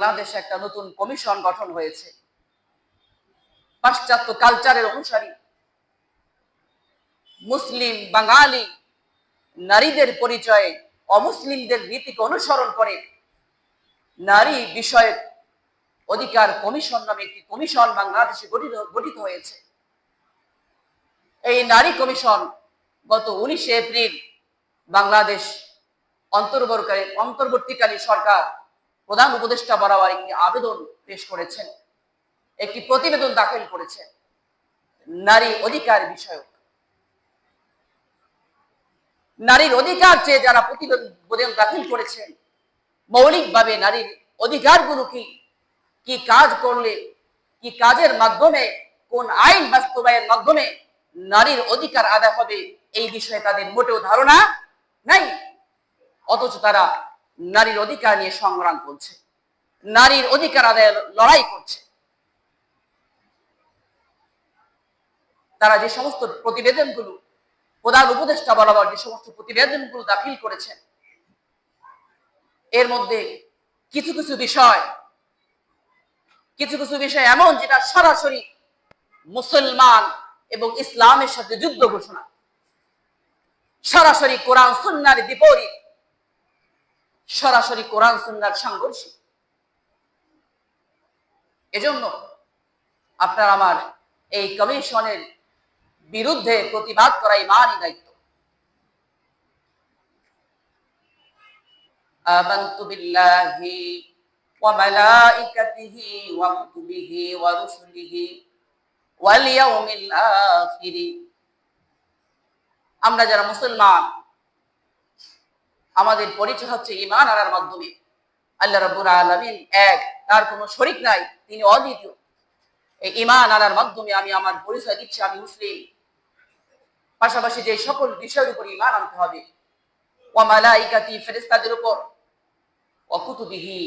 বাংলাদেশে একটা নতুন কমিশন গঠন হয়েছে। পাশ্চাত্য কালচারের অনুসারী। মুসলিম, বাঙালি নারীদের পরিচয়ে অমুসলিমদের রীতিকে অনুসরণ করে। নারী বিষয়ক অধিকার কমিশন নামে একটি কমিশন বাংলাদেশে গঠিত গঠিত হয়েছে। এই নারী কমিশন গত উনিশে এপ্রিল বাংলাদেশ অন্তর্বর্তী, অন্তর্বর্তীকালীন সরকার প্রধান উপদেষ্টা বরাবর একটি আবেদন পেশ করেছেন, একটি প্রতিবেদন দাখিল করেছেন, নারী অধিকার বিষয়ক। নারীর অধিকার চেয়ে যারা প্রতিবেদন দাখিল করেছেন, মৌলিকভাবে নারীর অধিকারগুলো কি কি কাজ করলে, কি কাজের মাধ্যমে, কোন আইন বাস্তবায়নের মাধ্যমে নারীর অধিকার আদায় হবে, এই বিষয়ে তাদের মোটেও ধারণা নাই। অথচ তারা নারীর অধিকার নিয়ে সংগ্রাম করছে, নারীর অধিকার আদায় লড়াই করছে। তারা যে সমস্ত প্রতিবেদনগুলো, প্রধান উপদেষ্টা বরাবর যে সমস্ত প্রতিবেদনগুলো দাখিল করেছেন এর মধ্যে কিছু কিছু বিষয়, কিছু কিছু বিষয় এমন যেটা সরাসরি মুসলমান এবং ইসলামের সাথে যুদ্ধ ঘোষণা, সরাসরি কোরআন সুন্নার বিপরীত সরাসরি কোরআন সুন্নার সংঘর্ষ এজন্য আপনার আমার এই কমিশনের বিরুদ্ধে প্রতিবাদ করা ইমানই দায়িত্ব آمنت بالله وملائكته وكتبه ورسله واليوم الآخر আমরা যারা মুসলমান আমাদের পরিচয় হচ্ছে ইমান আনার মাধ্যমে। আল্লাহ রাব্বুল আলামিন এক, তার কোনো শরিক নাই, তিনি অদ্বিতীয়। এই ইমান আনার মাধ্যমে আমি আমার পরিচয় দিচ্ছি, আমি মুসলিম। পাশাপাশি যে সকল বিষয়ের উপর ইমান আনতে হবে। ও মালাইকাতি ফেরেস্তাদের উপর। অকুতুবিহি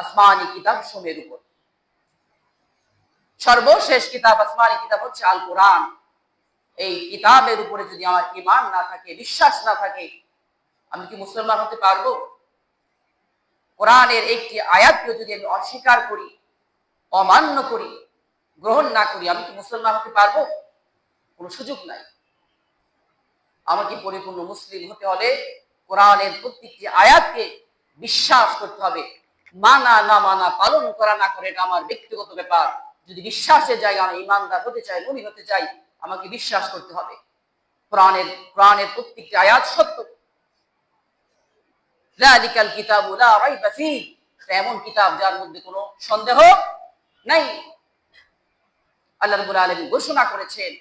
আসমানি কিতাব সোমের উপর। সর্বশেষ কিতাব, আসমানি কিতাব হচ্ছে আল কোরআন এই কিতাবের উপরে যদি আমার ইমান না থাকে, বিশ্বাস না থাকে আমি কি মুসলমান হতে পারব? কোরআনের একটি আয়াতকে যদি আমি অস্বীকার করি, অমান্য করি, গ্রহণ না করি, আমি কি মুসলমান হতে পারব? কোনো সুযোগ নাই। আমাকে পরিপূর্ণ মুসলিম হতে হলে কোরআনের প্রত্যেকটি আয়াতকে বিশ্বাস করতে হবে। মানা না মানা, পালন করা না করে, এটা আমার ব্যক্তিগত ব্যাপার। যদি বিশ্বাসের জায়গা আমি ইমানদার হতে চাই মনি হতে চাই, আমাকে বিশ্বাস করতে হবে। কোরআনের কোরআনের প্রত্যেকটি আয়াত সত্য। জালিকাল কিতাবু এমন কিতাব যার মধ্যে কোনো সন্দেহ নাই। আল্লাহ রাব্বুল আলামিন ঘোষণা করেছেন,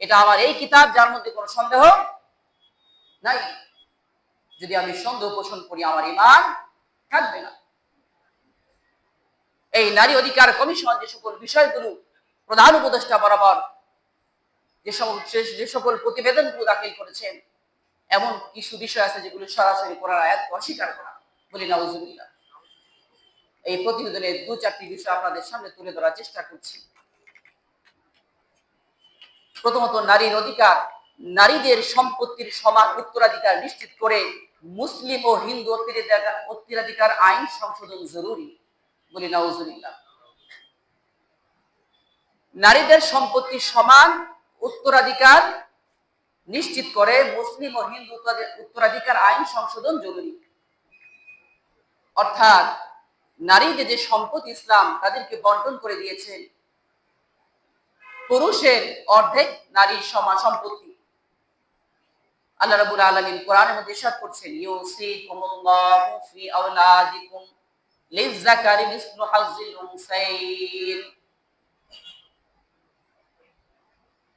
এটা আমার এই কিতাব যার মধ্যে কোনো সন্দেহ নাই। যদি আমি সন্দেহ পোষণ করি, আমার ইমান থাকবে না। এই নারী অধিকার কমিশন যে সকল বিষয়গুলো প্রধান উপদেষ্টা বরাবর যে সকল যে সকল প্রতিবেদনগুলো দাখিল করেছেন এমন কিছু বিষয় আছে যেগুলো সরাসরি করার আয়াত অস্বীকার করা। বলি নাউজুবিল্লাহ। এই প্রতিবেদনে দু চারটি বিষয় আপনাদের সামনে তুলে ধরার চেষ্টা করছি। প্রথমত, নারীর অধিকার। নারীদের সম্পত্তির সমান উত্তরাধিকার নিশ্চিত করে মুসলিম ও হিন্দু উত্তরাধিকার আইন সংশোধন জরুরি। বলি নাউজুবিল্লাহ। নারীদের সম্পত্তির সমান উত্তরাধিকার নিশ্চিত করে মুসলিম ও হিন্দু উত্তরাধিকার আইন সংশোধন জরুরি। অর্থাৎ নারীদের যে সম্পদ ইসলাম, তাদেরকে বন্টন করে দিয়েছেন। পুরুষের অর্ধেক নারীর সমান সম্পত্তি। আল্লাহ রাব্বুল আলামিন কোরআনের মধ্যে ইরশাদ করছেন মিসলু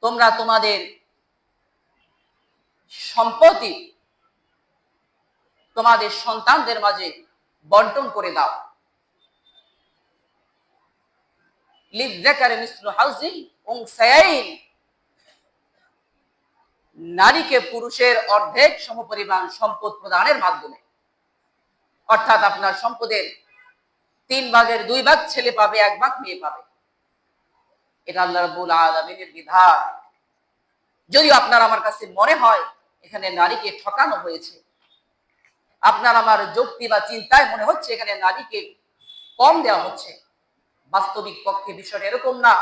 তোমরা তোমাদের সম্পত্তি তোমাদের সন্তানদের মাঝে বন্টন করে দাও। নারীকে পুরুষের অর্ধেক সমপরিমাণ সম্পদ প্রদানের মাধ্যমে। অর্থাৎ আপনার সম্পদের তিন ভাগের দুই ভাগ ছেলে পাবে, এক ভাগ মেয়ে পাবে। এটা আল্লাহ রাব্বুল আলামিনের বিধান। যদিও আপনার আমার কাছে মনে হয় এখানে নারীকে ঠকানো হয়েছে। আপনার আমার যুক্তি বা চিন্তায় মনে হচ্ছে এখানে নারীকে কম দেওয়া হচ্ছে। বাস্তবিক পক্ষে বিষয়টা এরকম না।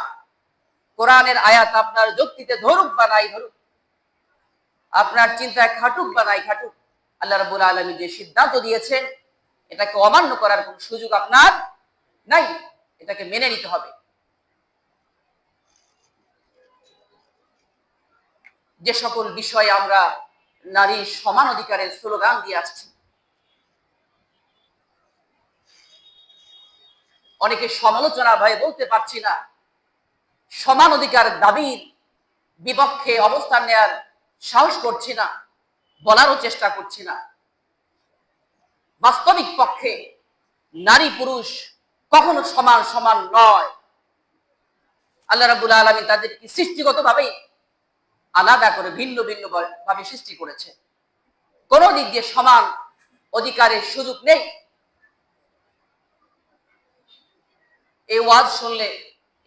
কোরআনের আয়াত আপনার যুক্তিতে ধরুক বা নাই ধরুক, আপনার চিন্তায় খাটুক বা নাই খাটুক, আল্লাহ রাবুল আলমী যে সিদ্ধান্ত দিয়েছেন, এটাকে অমান্য করার কোন সুযোগ আপনার নাই। এটাকে মেনে নিতে হবে। যে সকল বিষয়ে আমরা নারীর সমান অধিকারের স্লোগান দিয়ে আসছি। অনেকে সমালোচনা ভয়ে বলতে পারছি না। সমান অধিকার দাবির বিপক্ষে অবস্থান নেয়ার সাহস করছি না, বলারও চেষ্টা করছি না। বাস্তবিক পক্ষে নারী পুরুষ কখনো সমান সমান নয়। আল্লাহ রাবুল আলমী তাদেরকে সৃষ্টিগত ভাবেই আলাদা করে ভিন্ন ভিন্ন ভাবে সৃষ্টি করেছে। কোন দিক দিয়ে সমান অধিকারের সুযোগ নেই। এই ওয়াজ শুনলে,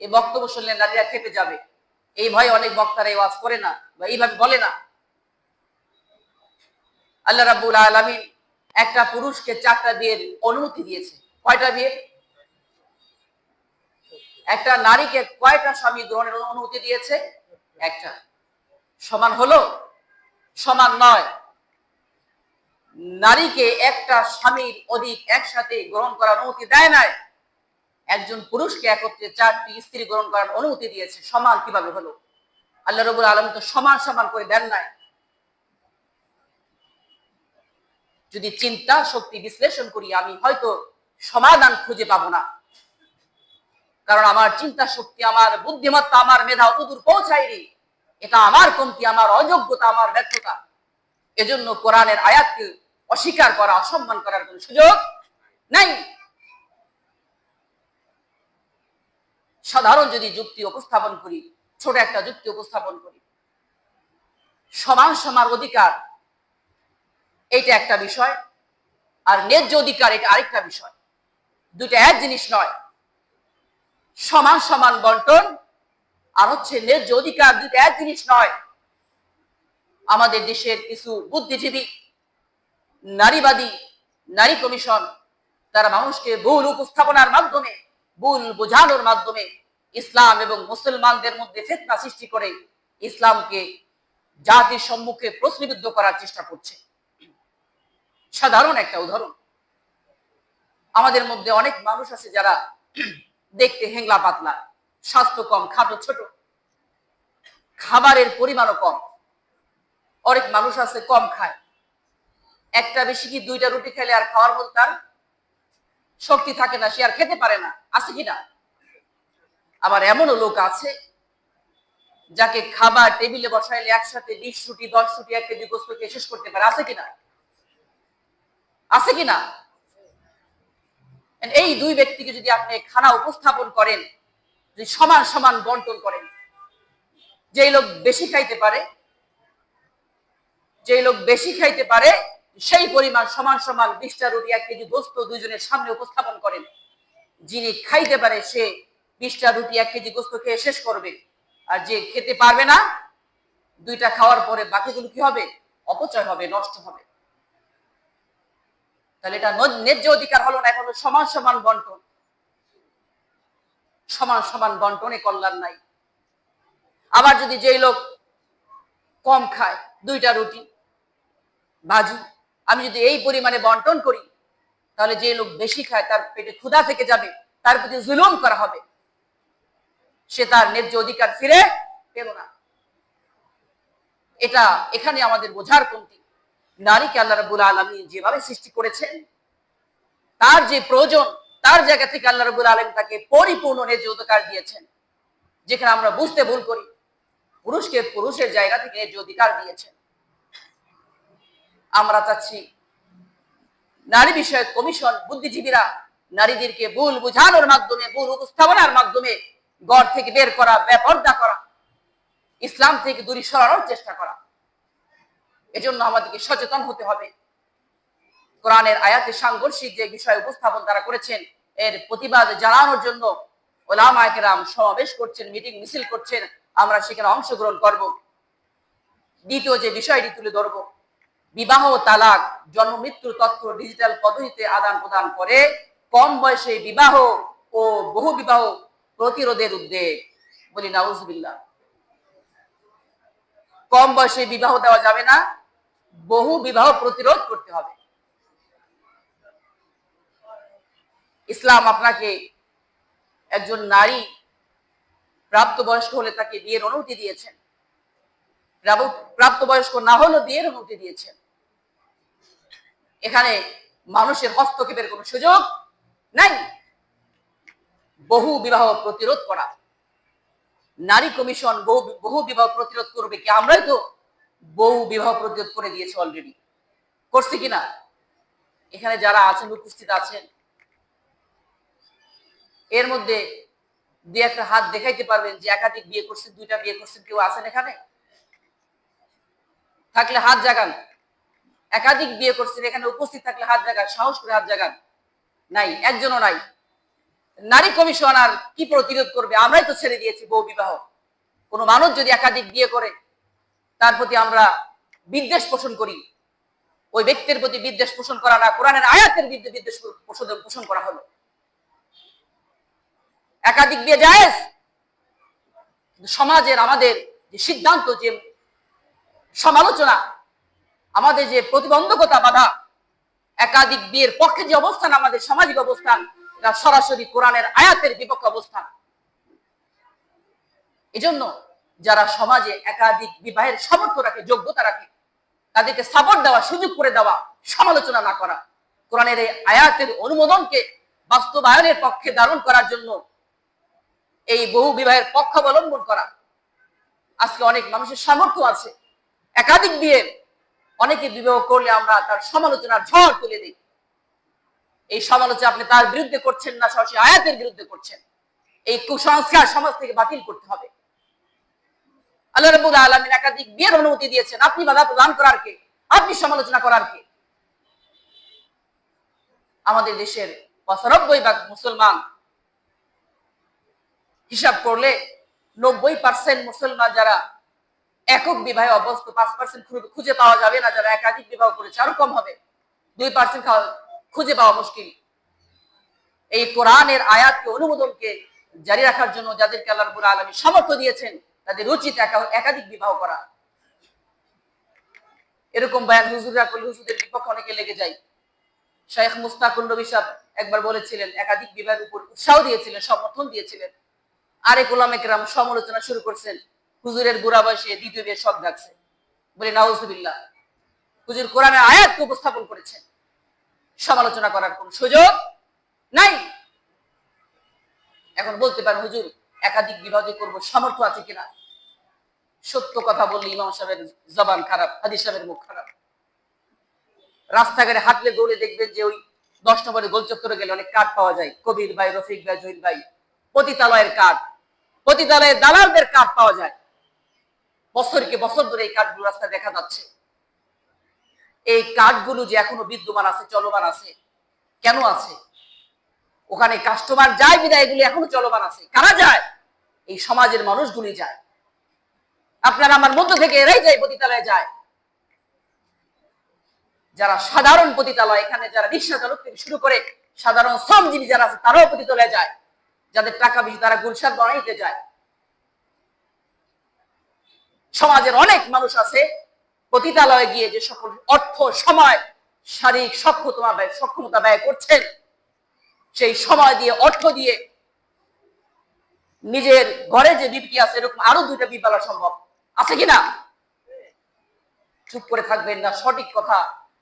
এই বক্তব্য শুনলে নারীরা খেপে যাবে। এই ভয়ে অনেক বক্তারা এই ওয়াজ করে না বা এইভাবে বলে না। আল্লাহ রাবুল আলমিন একটা পুরুষকে চারটা বিয়ের অনুমতি দিয়েছে। কয়টা বিয়ে? একটা নারীকে কয়টা স্বামী গ্রহণের অনুমতি দিয়েছে? একটা। সমান হলো? সমান নয়। নারীকে একটা স্বামীর অধিক একসাথে গ্রহণ করার অনুমতি দেয় নাই। একজন পুরুষকে একত্রে চারটি স্ত্রী গ্রহণ করার অনুমতি দিয়েছে। সমান কীভাবে হলো? আল্লাহ রবুল আলম তো সমান সমান করে দেন নাই। যদি চিন্তা শক্তি বিশ্লেষণ করি, আমি হয়তো সমাধান খুঁজে পাবো না। কারণ আমার চিন্তা শক্তি, আমার বুদ্ধিমত্তা, আমার মেধা অতদূর পৌঁছায়নি। এটা আমার কমতি, আমার অযোগ্যতা, আমার ব্যর্থতা। এজন্য কোরআনের আয়াতকে অস্বীকার করা, অসম্মান করার কোন সুযোগ নাই। সাধারণ যদি যুক্তি উপস্থাপন করি, ছোট একটা যুক্তি উপস্থাপন করি, সমান সমান অধিকার এটা একটা বিষয়, আর ন্যায্য অধিকার এটা আরেকটা বিষয়। দুটা এক জিনিস নয়, সমান সমান বন্টন আর হচ্ছে ন্যায্য অধিকার দুটা এক জিনিস নয়, আমাদের দেশের কিছু বুদ্ধিজীবী, নারীবাদী, নারী কমিশন, তারা মানুষকে ভুল উপস্থাপনার মাধ্যমে, ভুল বোঝানোর মাধ্যমে ইসলাম এবং মুসলমানদের মধ্যে ফেতনা সৃষ্টি করে ইসলামকে জাতির সম্মুখে প্রশ্নবিদ্ধ করার চেষ্টা করছে। সাধারণ একটা উদাহরণ। আমাদের মধ্যে অনেক মানুষ আছে যারা দেখতে হেংলা পাতলা। স্বাস্থ্য কম খাটো ছোট। খাবারের পরিমাণও কম। অনেক মানুষ আছে কম খায়। একটা বেশি কি দুইটা রুটি খেলে আর খাওয়ার মতো তার শক্তি থাকে না, সে আর খেতে পারে না। আছে কি না? আবার এমনও লোক আছে যাকে খাবার টেবিলে বসাইলে একসাথে বিশ রুটি, দশ রুটি, এক কেজি গোস্ত খেয়ে শেষ করতে পারে। আছে কিনা আছে কিনা এই দুই ব্যক্তিকে যদি আপনি খানা উপস্থাপন করেন সমান সমান বন্টন করেন। যেই লোক বেশি খাইতে পারে, যেই লোক বেশি খাইতে পারে, সেই পরিমাণ সমান সমান বিশটা রুটি, এক কেজি গোস্ত দুইজনের সামনে উপস্থাপন করেন। যিনি খাইতে পারে, সে বিশটা রুটি, এক কেজি গোস্ত খেয়ে শেষ করবে। আর যে খেতে পারবে না, দুইটা খাওয়ার পরে বাকিগুলো কি হবে? অপচয় হবে, নষ্ট হবে। তাহলে এটা ন্যায্য অধিকার হলো না, এখন সমান সমান বন্টন। সমান সমান বন্টনে কল্যাণ নাই। আবার যদি যেই লোক কম খায়, দুইটা রুটি, ভাজি, আমি যদি এই পরিমাণে বন্টন করি, তাহলে যে লোক বেশি খায়, তার পেটে ক্ষুধা থেকে যাবে, তার প্রতি জুলুম করা হবে। সে তার ন্যায্য অধিকার ফিরে পেল না। এটা এখানে আমাদের বোঝার কমতি। নারীকে আল্লাহ রবুল আলমী যেভাবে সৃষ্টি করেছেন, তার যে প্রয়োজন তার জায়গা থেকে আল্লাহ রবুল আলম তাকে পরিপূর্ণ ন্যায্য অধিকার দিয়েছেন, যেখানে আমরা বুঝতে ভুল করি। পুরুষকে পুরুষের জায়গা থেকে ন্যায্য অধিকার দিয়েছেন। আমরা চাচ্ছি নারী বিষয়ক কমিশন বুদ্ধিজীবীরা নারীদেরকে ভুল বুঝানোর মাধ্যমে, ভুল উপস্থাপনার মাধ্যমে গড় থেকে বের করা ব্যাপারদা করা, ইসলাম থেকে দূরে সরানোর চেষ্টা করা। এজন্য আমাদেরকে সচেতন হতে হবে। কোরআনের আয়াতে সাংঘর্ষিক যে বিষয় উপস্থাপন তারা করেছেন এর প্রতিবাদ জানানোর জন্য ওলামায়কেরাম সমাবেশ করছেন, মিটিং মিছিল করছেন, আমরা সেখানে অংশগ্রহণ করব। দ্বিতীয় যে বিষয়টি তুলে ধরবো, বিবাহ তালাক, জন্ম মৃত্যুর তথ্য, ডিজিটাল পদ্ধতিতে আদান প্রদান করে কম বয়সে বিবাহ ও বহু বিবাহ প্রতিরোধের উদ্যোগ। বলি, নাউজবিল্লাহ। কম বয়সে বিবাহ দেওয়া যাবে না, বহু বিবাহ প্রতিরোধ করতে হবে। ইসলাম আপনাকে একজন নারী প্রাপ্তবয়স্ক হলে তাকে বিয়ের অনুমতি দিয়েছেন। প্রাপ্তবয়স্ক না হলেও বিয়ের অনুমতি দিয়েছেন। এখানে মানুষের হস্তক্ষেপের কোনো সুযোগ নাই। বহু বিবাহ প্রতিরোধ করা। নারী কমিশন বহু বহু বিবাহ প্রতিরোধ করবে কি আমরাই তো বহু বিবাহ প্রতিরোধ করে দিয়েছি অলরেডি করছি কিনা এখানে যারা আছেন, উপস্থিত আছেন এর মধ্যে দুই একটা হাত দেখাইতে পারবেন যে একাধিক বিয়ে করছেন, দুইটা বিয়ে করছেন, কেউ আছেন এখানে? থাকলে হাত জাগান। একাধিক বিয়ে করছেন, এখানে উপস্থিত থাকলে হাত জাগান, সাহস করে হাত জাগান। নাই, একজনও নাই। নারী কমিশন আর কি প্রতিরোধ করবে? আমরাই তো ছেড়ে দিয়েছি বউ বিবাহ। কোনো মানুষ যদি একাধিক বিয়ে করে, তার প্রতি আমরা বিদ্বেষ পোষণ করি। ওই ব্যক্তির প্রতি বিদ্বেষ পোষণ করা না, কোরআনের আয়াতের বিদ্বেষ পোষণ করা হলো। একাধিক বিয়ে জায়েজ। সমাজের আমাদের যে সিদ্ধান্ত, যে সমালোচনা, আমাদের যে প্রতিবন্ধকতা বাধা, একাধিক বিয়ের পক্ষে যে অবস্থান, আমাদের সামাজিক অবস্থান, এটা সরাসরি কোরআনের আয়াতের বিপক্ষে অবস্থান। এজন্য যারা সমাজে একাধিক বিবাহের সামর্থ্য রাখে যোগ্যতা রাখে তাদেরকে সাপোর্ট দেওয়া, সুযোগ করে দেওয়া, সমালোচনা না করা, কোরআনের এই আয়াতের অনুমোদনকে বাস্তবায়নের পক্ষে ধারণ করার জন্য এই বহু বিবাহের পক্ষ অবলম্বন করা। আজকে অনেক মানুষের সামর্থ্য আছে। একাধিক বিয়ে, অনেকে বিবাহ করলে আমরা তার সমালোচনার ঝড় তুলে দিই। এই সমালোচনা আপনি তার বিরুদ্ধে করছেন না, সরাসরি আয়াতের বিরুদ্ধে করছেন। এই কুসংস্কার সমাজ থেকে বাতিল করতে হবে। আল্লাহ রবুল আলমিন একাধিক বিয়ের অনুমতি দিয়েছেন। আপনি বাধা প্রদান করার কে? আপনি সমালোচনা করার কে? আমাদের দেশের পঁচানব্বই ভাগ মুসলমান হিসাব করলে নব্বই পার্সেন্ট মুসলমান যারা একক বিবাহে অবস্থ পাঁচ পার্সেন্ট খুঁজে পাওয়া যাবে না, যারা একাধিক বিবাহ করেছে, আরও কম হবে। দুই পার্সেন্ট খুঁজে পাওয়া মুশকিল। এই কোরআনের আয়াতকে, অনুমোদনকে জারি রাখার জন্য যাদেরকে আল্লাহ রবুল আলমী সামর্থ্য দিয়েছেন, তাদের উচিত একাধিক বিবাহ করা। এরকম বয়ান হুজুররা করলে হুজুরদের বিপক্ষে অনেকে লেগে যায়। শেখ মুস্তাকুল সাহেব একবার বলেছিলেন, একাধিক বিবাহের উপর উৎসাহ দিয়েছিলেন, সমর্থন দিয়েছিলেন। আরেক ওলামেকরাম সমালোচনা শুরু করছেন, হুজুরের বুড়া বয়সে দ্বিতীয় বিয়ে সব ডাকছে। বলে, নাউজুবিল্লাহ। হুজুর কোরআনের আয়াতকে উপস্থাপন করেছেন। সমালোচনা করার কোন সুযোগ নাই। এখন বলতে পারেন, হুজুর, একাধিক যে করব, সামর্থ্য আছে কিনা? সত্য কথা বললে ইমাম সাহেবের জবান খারাপ, হাদিস সাহেবের মুখ খারাপ। রাস্তাঘাটে হাঁটলে দৌড়ে দেখবেন যে ওই দশ নম্বরে গোল চত্বরে গেলে অনেক কাঠ পাওয়া যায়। কবির ভাই, রফিক ভাই, জহির ভাই। পতিতালয়ের কাঠ পতিতালয়ের দালালদের কাঠ পাওয়া যায়। বছরকে বছর ধরে এই কাঠগুলো রাস্তায় দেখা যাচ্ছে। এই কাঠগুলো যে এখনও বিদ্যমান আছে, চলমান আছে, কেন আছে? ওখানে কাস্টমার যায় বিদায়, এগুলি এখনও চলমান আছে। কারা যায়? এই সমাজের মানুষগুলি যায়। আপনার আমার মধ্য থেকে এরাই যায়, পতিতালয়ে যায়। যারা সাধারণ পতিতালয়, এখানে যারা রিক্সা চালক থেকে শুরু করে সাধারণ শ্রমজীবী যারা আছে, তারাও পতিতালয়ে যায়। যাদের টাকা বেশি, তারা গুলশান বানাইতে যায়। সমাজের অনেক মানুষ আছে, পতিতালয়ে গিয়ে যে সকল অর্থ, সময়, শারীরিক সক্ষমতা ব্যয় সক্ষমতা ব্যয় করছেন, সেই সময় দিয়ে, অর্থ দিয়ে নিজের ঘরে যে বিপি আছে, এরকম আরও দুইটা বিপ বলা সম্ভব। আছে কিনা চুপ করে থাকবেন না, সঠিক কথা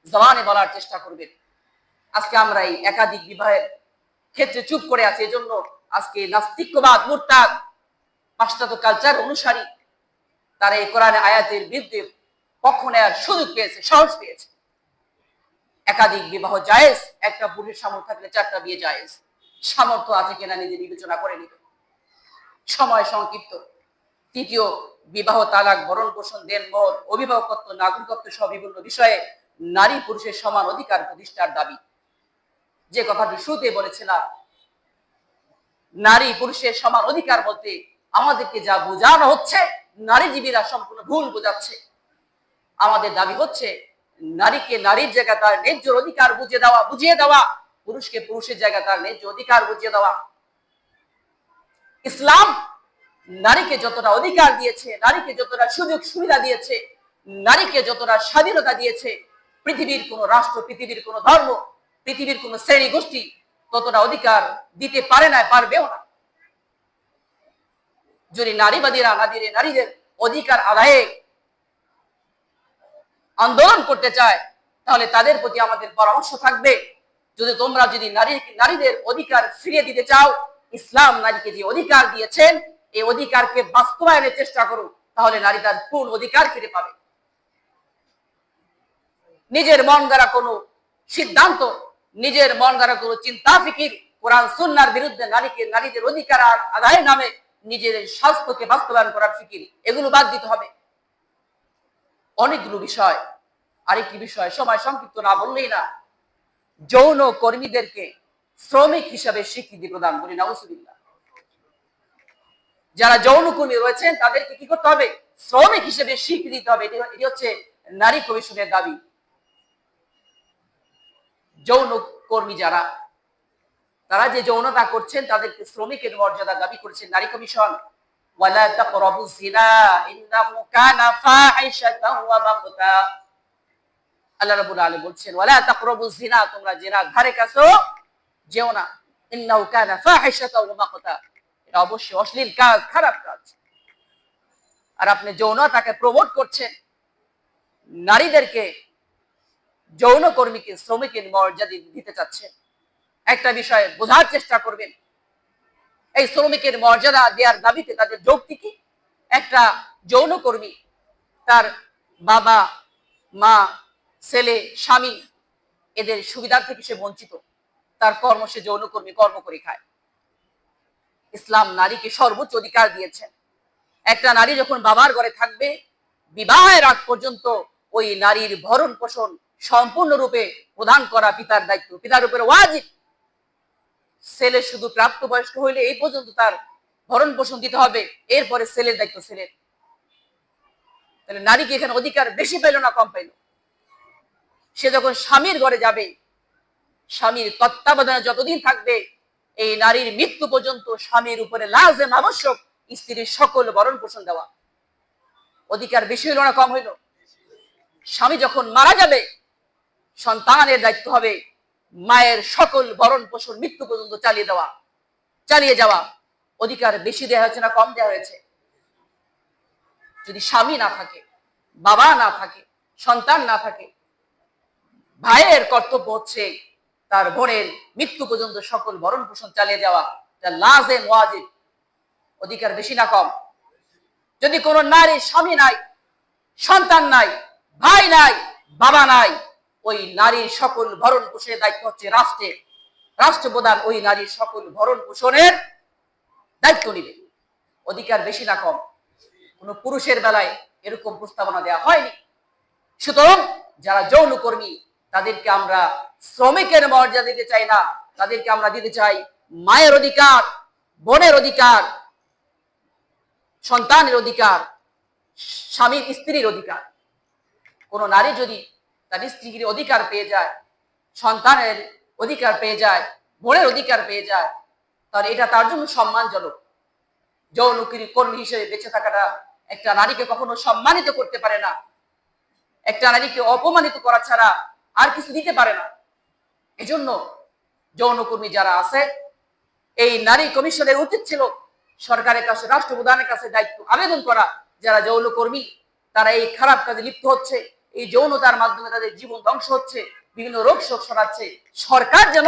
জবানে বলার চেষ্টা করবেন। আজকে আমরা এই একাধিক বিবাহের ক্ষেত্রে চুপ করে আছি, এজন্য আজকে নাস্তিক্যবাদ মুরতাদ, পাশ্চাত্য কালচার অনুসারী। তারা এই কোরআনে আয়াতের বিরুদ্ধে পক্ষ নেয়ার সুযোগ পেয়েছে, সাহস পেয়েছে? একাধিক বিবাহ জায়েজ, একটা পুরুষের সামর্থ্য থাকলে চারটা বিয়ে জায়েজ। সামর্থ্য আছে কিনা নিজে বিবেচনা করে নিবে সময় সংক্ষিপ্ত। তৃতীয়, বিবাহ তালাক, বরণ পোষণ, দেন মর অভিভাবকত্ব, নাগরিকত্ব সহ বিভিন্ন বিষয়ে নারী পুরুষের সমান অধিকার প্রতিষ্ঠার দাবি। যে কথাটি শুরুতে বলেছিলাম নারী পুরুষের সমান অধিকার বলতে আমাদেরকে যা বোঝানো হচ্ছে নারীজীবীরা সম্পূর্ণ ভুল বোঝাচ্ছে। আমাদের দাবি হচ্ছে, নারীকে নারীর জায়গা তার ন্যায্য অধিকার বুঝিয়ে দেওয়া বুঝিয়ে দেওয়া, পুরুষকে পুরুষের জায়গা তার ন্যায্য অধিকার বুঝিয়ে দেওয়া। ইসলাম নারীকে যতটা অধিকার দিয়েছে, নারীকে যতটা সুযোগ সুবিধা দিয়েছে, নারীকে যতটা স্বাধীনতা দিয়েছে, পৃথিবীর কোন রাষ্ট্র, পৃথিবীর কোন ধর্ম, পৃথিবীর কোন শ্রেণি গোষ্ঠী ততটা অধিকার দিতে পারে না, পারবেও না। যদি নারীবাদীরা, নারীদের নারীদের অধিকার আদায়ে আন্দোলন করতে চায়, তাহলে তাদের প্রতি আমাদের পরামর্শ থাকবে, যদি তোমরা যদি নারী, নারীদের অধিকার ফিরিয়ে দিতে চাও, ইসলাম নারীকে যে অধিকার দিয়েছেন, এই অধিকারকে বাস্তবায়নের চেষ্টা করুন তাহলে নারী তার পূর্ণ অধিকার ফিরে পাবে। নিজের মন দ্বারা কোনো সিদ্ধান্ত নিজের মন দ্বারা কোনো চিন্তা, ফিকির, কোরআন, সুন্নার বিরুদ্ধে নারীকে, নারীদের অধিকার আদায়ের নামে নিজের স্বাস্থ্যকে বাস্তবায়ন করার ফিকির, এগুলো বাদ দিতে হবে। অনেকগুলো বিষয়, আরেকটি বিষয়, সময় সংক্ষিপ্ত না বললেই না, যৌন কর্মীদেরকে শ্রমিক হিসাবে স্বীকৃতি প্রদান করি নাউসুবিল্লাহ যারা যৌন কর্মী রয়েছেন, তাদেরকে কি করতে হবে? শ্রমিক হিসেবে স্বীকৃতি দিতে হবে, এটি হচ্ছে নারী কমিশনের দাবি। যৌন কর্মী যারা, তারা যে যৌনতা করছেন তাদেরকে শ্রমিকের মর্যাদা দাবি করেছেন। নারী কমিশন অবশ্যই অশ্লীল কাজ, খারাপ কাজ। আর আপনি যৌনতাকে প্রমোট করছেন, নারীদেরকে যৌন কর্মীকে, শ্রমিকের মর্যাদা দিতে চাচ্ছেন একটা বিষয় বোঝার চেষ্টা করবেন। এই শ্রমিকের মর্যাদা দেওয়ার দাবিতে তাদের যৌক্তি কি একটা যৌনকর্মী তার বাবা, মা, ছেলে, স্বামী, এদের সুবিধার থেকে সে বঞ্চিত? তার কর্ম সে যৌনকর্মী কর্ম করে খায়। ইসলাম নারীকে সর্বোচ্চ অধিকার দিয়েছেন একটা নারী যখন বাবার ঘরে থাকবে, বিবাহের আগ পর্যন্ত ওই নারীর ভরণ পোষণ সম্পূর্ণরূপে প্রদান করা পিতার দায়িত্ব। পিতার উপরে ওয়াজিব। ছেলে শুধু প্রাপ্তবয়স্ক হইলে এই পর্যন্ত তার ভরণ পোষণ দিতে হবে। এরপরে ছেলের দায়িত্ব ছেলের। তাহলে নারীকে এখানে অধিকার বেশি পেল না, কম পেল। সে যখন স্বামীর ঘরে যাবে, স্বামীর তত্ত্বাবধানে যতদিন থাকবে, এই নারীর মৃত্যু পর্যন্ত স্বামীর উপরে লাজেম, আবশ্যক স্ত্রীর সকল ভরণ পোষণ দেওয়া। অধিকার বেশি হইল না, কম হইল। স্বামী যখন মারা যাবে সন্তানের দায়িত্ব হবে মায়ের সকল ভরণ পোষণ মৃত্যু পর্যন্ত চালিয়ে দেওয়া, চালিয়ে যাওয়া। অধিকার বেশি দেওয়া হয়েছে না কম দেওয়া হয়েছে? যদি স্বামী না থাকে, বাবা না থাকে, সন্তান না থাকে, ভাইয়ের কর্তব্য হচ্ছে তার বোনের মৃত্যু পর্যন্ত সকল ভরণ পোষণ চালিয়ে যাওয়া। লাজেম, ওয়াজিব। অধিকার বেশি না কম? যদি কোনো নারী স্বামী নাই, সন্তান নাই, ভাই নাই, বাবা নাই ওই নারীর সকল ভরণ পোষণের দায়িত্ব হচ্ছে রাষ্ট্রের। রাষ্ট্রপ্রধান ওই নারীর সকল ভরণ পোষণের দায়িত্ব নিবে। অধিকার বেশি না কম। কোন পুরুষের বেলায় এরকম প্রস্তাবনা দেওয়া হয়নি। সুতরাং যারা যৌন কর্মী, তাদেরকে আমরা শ্রমিকের মর্যাদা দিতে চাই না। তাদেরকে আমরা দিতে চাই মায়ের অধিকার, বোনের অধিকার, সন্তানের অধিকার, স্বামীর স্ত্রীর অধিকার। কোন নারী যদি তার স্ত্রীর অধিকার পেয়ে যায়, সন্তানের অধিকার পেয়ে যায়, বোনের অধিকার পেয়ে যায়, তাহলে এটা তার জন্য সম্মানজনক। যৌন কর্মী হিসেবে বেঁচে থাকাটা একটা নারীকে কখনো সম্মানিত করতে পারে না। একটা নারীকে অপমানিত করা ছাড়া আর কিছু দিতে পারে না। এজন্য যৌনকর্মী যারা আছে, এই নারী কমিশনের উচিত ছিল সরকারের কাছে, রাষ্ট্রপ্রধানের কাছে দায়িত্ব আবেদন করা। যারা যৌনকর্মী, তারা এই খারাপ কাজে লিপ্ত হচ্ছে। এই যৌনতার মাধ্যমে তাদের জীবন ধ্বংস হচ্ছে, বিভিন্ন রোগ শোক সরাচ্ছে সরকার যেন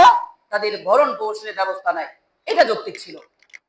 তাদের ভরণ পোষণের ব্যবস্থা নেয়। এটা যৌক্তিক ছিল।